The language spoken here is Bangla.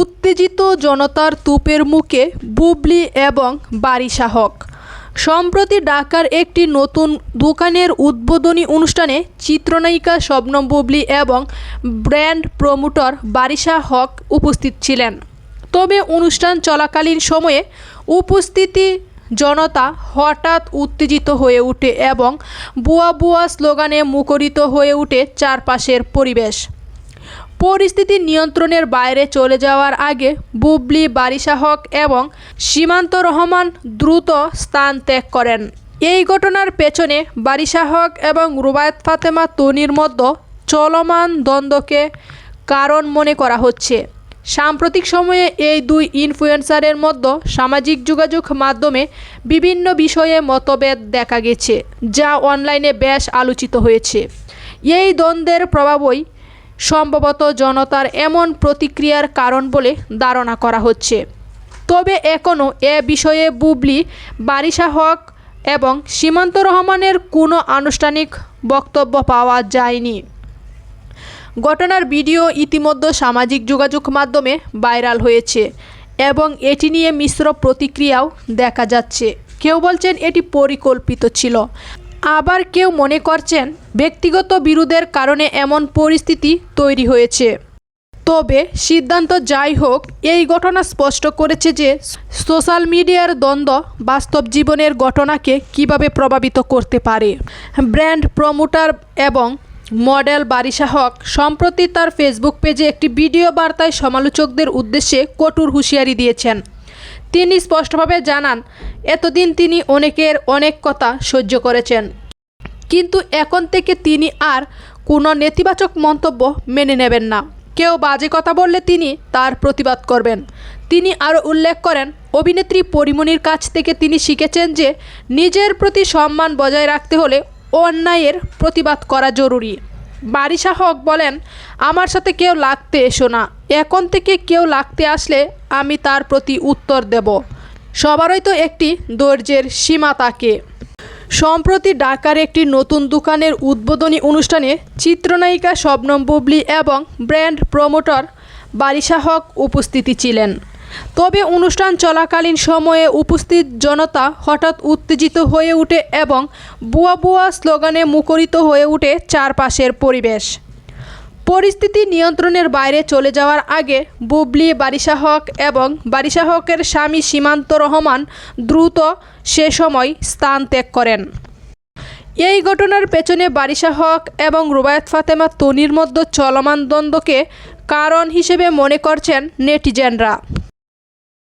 উত্তেজিত জনতার তুপের মুখে বুবলি এবং বারিশা হক। সম্প্রতি ঢাকার একটি নতুন দোকানের উদ্বোধনী অনুষ্ঠানে চিত্রনায়িকা শবনম বুবলি এবং ব্র্যান্ড প্রমোটর বারিশা হক উপস্থিত ছিলেন। তবে অনুষ্ঠান চলাকালীন সময়ে উপস্থিতি জনতা হঠাৎ উত্তেজিত হয়ে ওঠে এবং বুয়া বুয়া স্লোগানে মুখরিত হয়ে ওঠে চারপাশের পরিবেশ। পরিস্থিতি নিয়ন্ত্রণের বাইরে চলে যাওয়ার আগে বুবলি বারিশা হক এবং সীমান্ত রহমান দ্রুত স্থান ত্যাগ করেন। এই ঘটনার পেছনে বারিশা হক এবং রুবায়ত ফাতেমা তনির মধ্যে চলমান দ্বন্দ্বকে কারণ মনে করা হচ্ছে। সাম্প্রতিক সময়ে এই দুই ইনফ্লুয়েন্সারের মধ্যে সামাজিক যোগাযোগ মাধ্যমে বিভিন্ন বিষয়ে মতভেদ দেখা গেছে, যা অনলাইনে বেশ আলোচিত হয়েছে। এই দ্বন্দ্বের প্রভাবই সম্ভবত জনতার এমন প্রতিক্রিয়ার কারণ বলে ধারণা করা হচ্ছে। তবে এখনও এ বিষয়ে বুবলি, বারিশা হক এবং সীমান্ত রহমানের কোনো আনুষ্ঠানিক বক্তব্য পাওয়া যায়নি। ঘটনার ভিডিও ইতিমধ্যে সামাজিক যোগাযোগ মাধ্যমে ভাইরাল হয়েছে এবং এটি নিয়ে মিশ্র প্রতিক্রিয়াও দেখা যাচ্ছে। কেউ বলছেন এটি পরিকল্পিত ছিল। আবার কেউ মনে করছেন ব্যক্তিগত বিরোধের কারণে এমন পরিস্থিতি তৈরি হয়েছে। তবে সিদ্ধান্ত যাই হোক, এই ঘটনা স্পষ্ট করেছে যে সোশ্যাল মিডিয়ার দ্বন্দ্ব বাস্তব জীবনের ঘটনাকে কীভাবে প্রভাবিত করতে পারে। ব্র্যান্ড প্রমোটার এবং মডেল বারিশা হক সম্প্রতি তার ফেসবুক পেজে একটি ভিডিও বার্তায় সমালোচকদের উদ্দেশ্যে কঠোর হুঁশিয়ারি দিয়েছেন। তিনি স্পষ্টভাবে জানান, এতদিন তিনি অনেকের অনেক কথা সহ্য করেছেন। কিন্তু এখন থেকে তিনি আর কোনো নেতিবাচক মন্তব্য মেনে নেবেন না। কেউ বাজে কথা বললে তিনি তার প্রতিবাদ করবেন। তিনি আরও উল্লেখ করেন, অভিনেত্রী পরিমণির কাছ থেকে তিনি শিখেছেন যে, নিজের প্রতি সম্মান বজায় রাখতে হলে অন্যায়ের প্রতিবাদ করা জরুরি। বারিশা হক বলেন, আমার সাথে কেউ লাগতে এসো না। এখন থেকে কেউ লাগতে আসলে আমি তার প্রতি উত্তর দেব। সবারই তো একটি ধৈর্যের সীমা থাকে। সম্প্রতি ঢাকার একটি নতুন দোকানের উদ্বোধনী অনুষ্ঠানে চিত্রনায়িকা শবনম বুবলি এবং ব্র্যান্ড প্রমোটর বারিশা হক উপস্থিতি ছিলেন। তবে অনুষ্ঠান চলাকালীন সময়ে উপস্থিত জনতা হঠাৎ উত্তেজিত হয়ে ওঠে এবং বুয়া বুয়া স্লোগানে মুখরিত হয়ে ওঠে চারপাশের পরিবেশ। পরিস্থিতি নিয়ন্ত্রণের বাইরে চলে যাওয়ার আগে বুবলি বারিশা হক এবং বারিশা হকের স্বামী সীমান্ত রহমান দ্রুত সে সময় স্থান ত্যাগ করেন। এই ঘটনার পেছনে বারিশা হক এবং রুবায়ত ফাতেমা তনির মধ্যে চলমান দ্বন্দ্বকে কারণ হিসেবে মনে করছেন নেটিজেনরা।